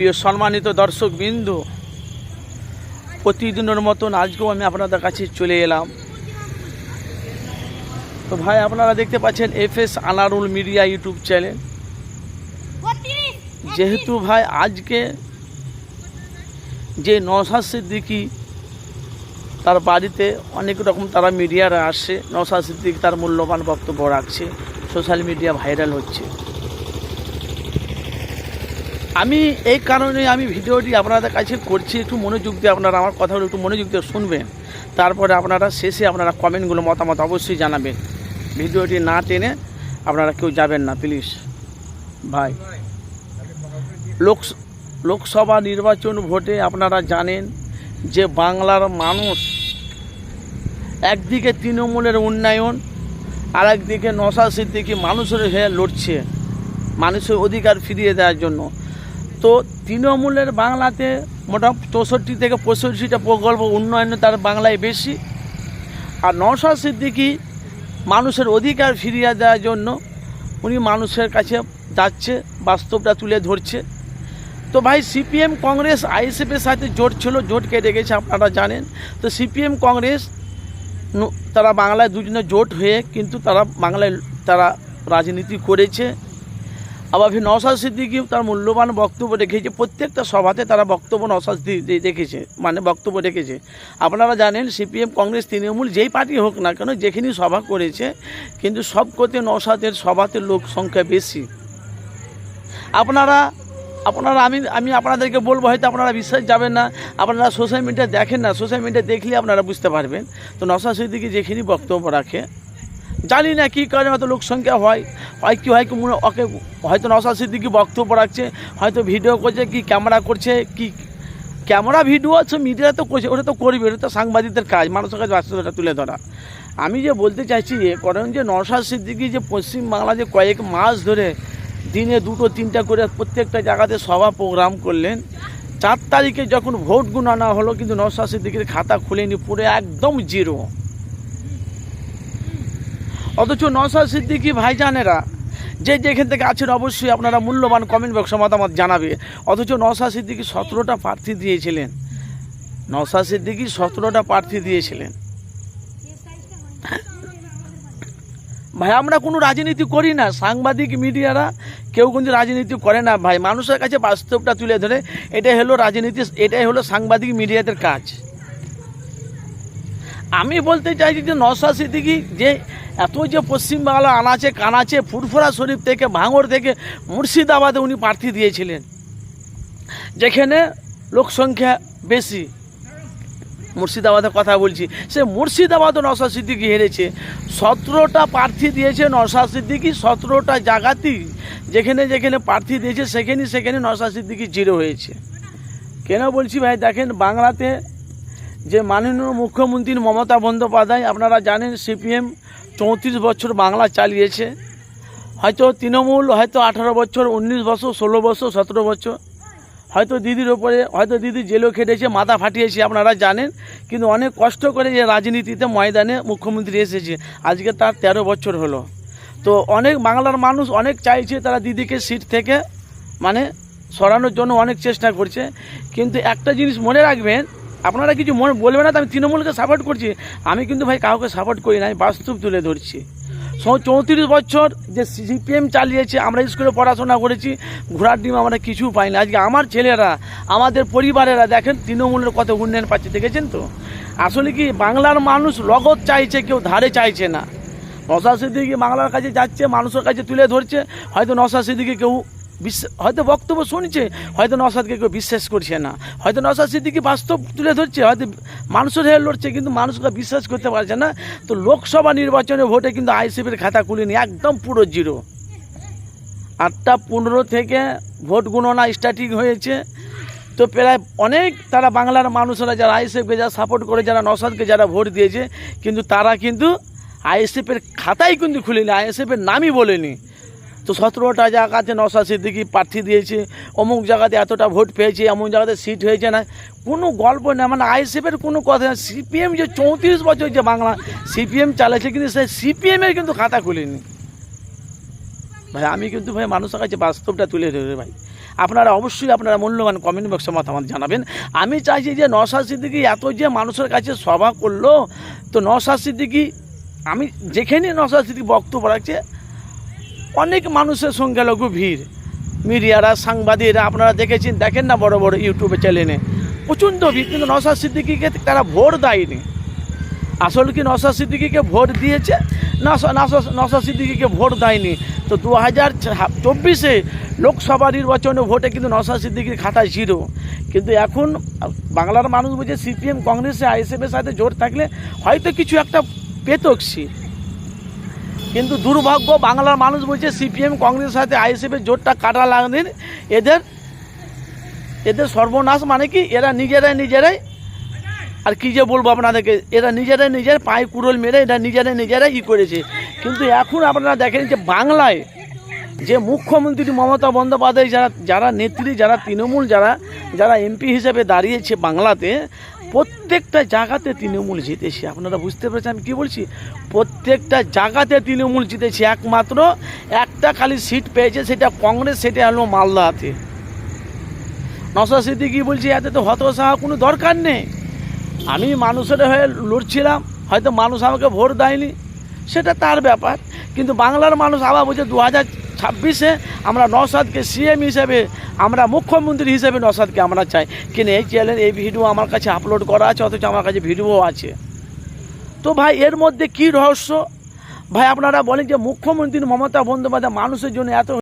প্রিয় সম্মানিত দর্শক বিন্দু প্রতিদিনের মতন আজকেও আমি আপনাদের কাছে চলে এলাম। তো ভাই, আপনারা দেখতে পাচ্ছেন F S Anarul media YouTube channel. যেহেতু ভাই, আজকে যে নওশাদ সিদ্দিকি তার বাড়িতে অনেক রকম তারা মিডিয়ারা আসে, নওশাদ সিদ্দিক তার মূল্যবান বক্তব্য রাখছে, সোশ্যাল মিডিয়া ভাইরাল হচ্ছে। আমি এই কারণে আমি ভিডিওটি আপনাদের কাছে করছি, একটু মনোযোগ দিয়ে আপনারা আমার কথাগুলো একটু মনোযোগ দিয়ে শুনবেন। তারপরে আপনারা শেষে আপনারা কমেন্টগুলো মতামত অবশ্যই জানাবেন। ভিডিওটি না টেনে আপনারা কেউ যাবেন না, প্লিজ। ভাই। লোক, লোকসভা নির্বাচন ভোটে আপনারা জানেন যে বাংলার মানুষ একদিকে তৃণমূলের উন্নয়ন আর একদিকে নশা সিদ্দিকি মানুষের হয়ে লড়ছে, মানুষের অধিকার ফিরিয়ে দেওয়ার জন্য। তো তৃণমূলের বাংলাতে মোটামুটি চৌষট্টি থেকে পঁয়ষট্টিটা প্রকল্প উন্নয়ন তার বাংলায় বেশি। আর নশা সিদ্দিকি মানুষের অধিকার ফিরিয়ে দেওয়ার জন্য উনি মানুষের কাছে যাচ্ছে, বাস্তবটা তুলে ধরছে। তো ভাই, সিপিএম কংগ্রেস আইএসএফের সাথে জোট ছিল, জোট কেটে গেছে, আপনারা জানেন। তো সিপিএম কংগ্রেস তারা বাংলায় দুজনে জোট হয়ে কিন্তু তারা বাংলায় তারা রাজনীতি করেছে। আবার নওশাদ সিদ্দিকিও তার মূল্যবান বক্তব্য রেখেছে প্রত্যেকটা সভাতে তারা বক্তব্য নওশাদ রেখেছে মানে বক্তব্য রেখেছে। আপনারা জানেন সিপিএম, কংগ্রেস, তৃণমূল যেই পার্টি হোক না কেন যেখানেই সভা করেছে, কিন্তু সব কোতে নওশাদের সভাতে লোক সংখ্যা বেশি। আপনারা আপনারা আমি আমি আপনাদেরকে বলব, হয়তো আপনারা বিশ্বাস যাবেন না, আপনারা সোশ্যাল মিডিয়া দেখেন না, সোশ্যাল মিডিয়া দেখলে আপনারা বুঝতে পারবেন। তো নশা সিদ্দিকি যেখানেই বক্তব্য রাখে জানি না কী কারণে হয়তো লোকসংখ্যা হয়। হয় কি হয় কি, মনে ওকে হয়তো নশা সিদ্দিকি বক্তব্য রাখছে, হয়তো ভিডিও করছে, কি ক্যামেরা করছে, কি ক্যামেরা ভিডিও আছে মিডিয়া তো করছে, ওটা তো করবে, ওটা তো সাংবাদিকদের কাজ, মানুষের কাছে বাস্তবতা তুলে ধরা। আমি যে বলতে চাইছি এ, কারণ যে নশা সিদ্দিকি যে পশ্চিমবাংলা যে কয়েক মাস ধরে দিনে দুটো, তিনটা করে প্রত্যেকটা জায়গাতে সভা প্রোগ্রাম করলেন, চার তারিখে যখন ভোট গুণানো হলো, কিন্তু নশা সিদ্দিকির খাতা খুলেনি, পুরো একদম জিরো অথচ নশা সিদ্দিকি ভাইজানেরা যে যেখান থেকে আছেন অবশ্যই আপনারা মূল্যবান কমেন্ট বক্সে মতামত জানাবে। অথচ নশা সিদ্দিকি সতেরোটা প্রার্থী দিয়েছিলেন। নশা সিদ্দিকি সতেরোটা প্রার্থী দিয়েছিলেন। ভাই, আমরা কোনো রাজনীতি করি না। সাংবাদিক মিডিয়ারা কেউ কিন্তু রাজনীতি করে না ভাই। মানুষের কাছে বাস্তবটা তুলে ধরে, এটাই হলো রাজনীতি, এটাই হলো সাংবাদিক মিডিয়াদের কাজ। আমি বলতে চাইছি যে নশা সিদ্দিকি যে এত যে পশ্চিমবাংলা আনাচে কানাচে ফুরফুরা শরীফ থেকে, ভাঙড় থেকে মুর্শিদাবাদে উনি প্রার্থী দিয়েছিলেন। যেখানে লোক সংখ্যা বেশি। মুর্শিদাবাদের কথা বলছি। সে মুর্শিদাবাদও নশা সিদ্দিকি হেরেছে। সতেরোটা প্রার্থী দিয়েছে নশা সিদ্দিকি সতেরোটা জায়গাতেই যেখানে যেখানে প্রার্থী দিয়েছে, সেখানে সেখানে নশা সিদ্দিকি জিরো হয়েছে। কেন বলছি ভাই, দেখেন বাংলাতে যে মাননীয় মুখ্যমন্ত্রী মমতা বন্দ্যোপাধ্যায়, আপনারা জানেন সিপিএম চৌত্রিশ বছর বাংলা চালিয়েছে। হয়তো তৃণমূল, হয়তো আঠারো বছর, উনিশ বছর, ষোলো বছর, সতেরো বছর। হয়তো দিদির ওপরে, হয়তো দিদি জেলও খেটেছে, মাথা ফাটিয়েছে, আপনারা জানেন। কিন্তু অনেক কষ্ট করে যে রাজনীতিতে ময়দানে মুখ্যমন্ত্রী এসেছে। আজকে তার তেরো বছর হলো। তো অনেক বাংলার মানুষ অনেক চাইছে তারা দিদিকে সিট থেকে মানে সরানোর জন্য অনেক চেষ্টা করছে। কিন্তু একটা জিনিস মনে রাখবেন আপনারা কিছু মনে বলবেন না, তো আমি তৃণমূলকে সাপোর্ট করছি। আমি কিন্তু ভাই কাউকে সাপোর্ট করি না, আমি বাস্তব তুলে ধরছি। চৌত্রিশ বছর যে সিপিএম চালিয়েছে, আমরা স্কুলে পড়াশোনা করেছি, ঘোড়ার ডিম আমরা কিছু পাই না আজকে আমার ছেলেরা, আমাদের পরিবারেরা, দেখেন তৃণমূলের কত উন্নয়ন পাচ্ছে, দেখেছেন তো? আসলে কি, বাংলার মানুষ লগত চাইছে, কেউ ধারে চাইছে না। নশা সিদ্দিকি বাংলার কাছে যাচ্ছে, মানুষের কাছে তুলে ধরছে, হয়তো নশা সিদ্দিকি কেউ বিশ্বাস হয়তো বক্তব্য শুনছে, হয়তো নসাদকে কেউ বিশ্বাস করছে না। হয়তো নসাদ সিদ্দিকি বাস্তব তুলে ধরছে, হয়তো মানুষের হয়ে লড়ছে, কিন্তু মানুষকে বিশ্বাস করতে পারছে না। তো লোকসভা নির্বাচনে ভোটে কিন্তু আইসিপির খাতা খুলিনি, একদম পুরো জিরো। আটটা পনেরো থেকে ভোট গণনা স্টার্টিং হয়েছে। তো প্রায় অনেক তারা বাংলার মানুষরা যারা আইএসএফকে যারা সাপোর্ট করে, যারা নসাদকে যারা ভোট দিয়েছে, কিন্তু তারা কিন্তু আইএসএফের খাতাই কিন্তু খুলেনি, আইএসএফের নামই বলেনি। তো সতেরোটা জায়গাতে নশা সিদ্দিকি প্রার্থী দিয়েছে। অমুক জায়গাতে এতটা ভোট পেয়েছে, এমন জায়গাতে সিট হয়েছে না। কোনো গল্প না মানে আইএসএফের কোনো কথা না সিপিএম যে চৌত্রিশ বছর যে বাংলা, সিপিএম চালাচ্ছে কিন্তু সেই সিপিএমের কিন্তু খাতা খুলেনি। ভাই, আমি কিন্তু ভাই মানুষের কাছে বাস্তবটা তুলে ধরে ভাই। আপনারা অবশ্যই আপনারা মূল্যবান কমেন্ট বক্সে মতামত জানাবেন। আমি চাইছি যে নশা সিদ্দিকি এত যে মানুষের কাছে সভা করল, তো নশা সিদ্দিকি, আমি যেখানে নশা সিদ্দিকি বক্তব্য রাখছে অনেক মানুষের সংখ্যালঘু ভিড় মিডিয়ারা, সাংবাদিকরা, আপনারা দেখেছেন, দেখেন না বড় বড় ইউটিউবে চ্যানেলে। প্রচণ্ড ভিড়, কিন্তু নশা সিদ্দিকিকে তারা ভোট দেয়নি। আসল কি নশা সিদ্দিকিকে ভোট দিয়েছে? না নশা সিদ্দিকিকে ভোট দেয়নি। তো দু হাজার চব্বিশে লোকসভা নির্বাচনে ভোটে কিন্তু নশা সিদ্দিকির খাতায় ছিল। কিন্তু এখন বাংলার মানুষ বুঝে সিপিএম, কংগ্রেসে, আইএসএফের সাথে জোট থাকলে হয়তো কিছু একটা পেতক সিট কিন্তু দুর্ভাগ্য, বাংলার মানুষ বলছে সিপিএম কংগ্রেসের সাথে আইএসএফের জোটটা কাটা লাগলেন এদের এদের সর্বনাশ মানে কি? এরা নিজেরাই নিজেরাই, আর কি যে বলব আপনাদেরকে? এরা নিজেরাই নিজের পায়ে কুড়োল মেরে এরা নিজেরাই নিজেরাই ই করেছে। কিন্তু এখন আপনারা দেখেন যে বাংলায় যে মুখ্যমন্ত্রী মমতা বন্দ্যোপাধ্যায় যারা যারা নেত্রী, যারা তৃণমূল, যারা যারা এমপি হিসেবে দাঁড়িয়েছে বাংলাতে প্রত্যেকটা জায়গাতে তৃণমূল জিতেছে। আপনারা বুঝতে পেরেছেন আমি কী বলছি? প্রত্যেকটা জায়গাতে তৃণমূল জিতেছে। একমাত্র একটা খালি সিট পেয়েছে, সেটা কংগ্রেস, সেটা হলো মালদাতে। নশা সিদ্দিকি বলছি, এতে তো হতসাহা কোনো দরকার নেই। আমি মানুষের হয়ে লড়ছিলাম, হয়তো মানুষ আমাকে ভোট দেয়নি, সেটা তার ব্যাপার। কিন্তু বাংলার মানুষ আবার বলছে, দু হাজার ছাব্বিশে আমরা নসাদকে সিএম হিসেবে, আমরা মুখ্যমন্ত্রী হিসেবে নসাদকে আমরা চাই। কিন্তু এই চ্যানেল এই ভিডিও আমার কাছে আপলোড করা আছে, অথচ আমার কাছে ভিডিও আছে। তো ভাই, এর মধ্যে কি রহস্য? ভাই, আপনারা বলেন যে মুখ্যমন্ত্রী মমতা বন্দ্যোপাধ্যায় মানুষের জন্য এত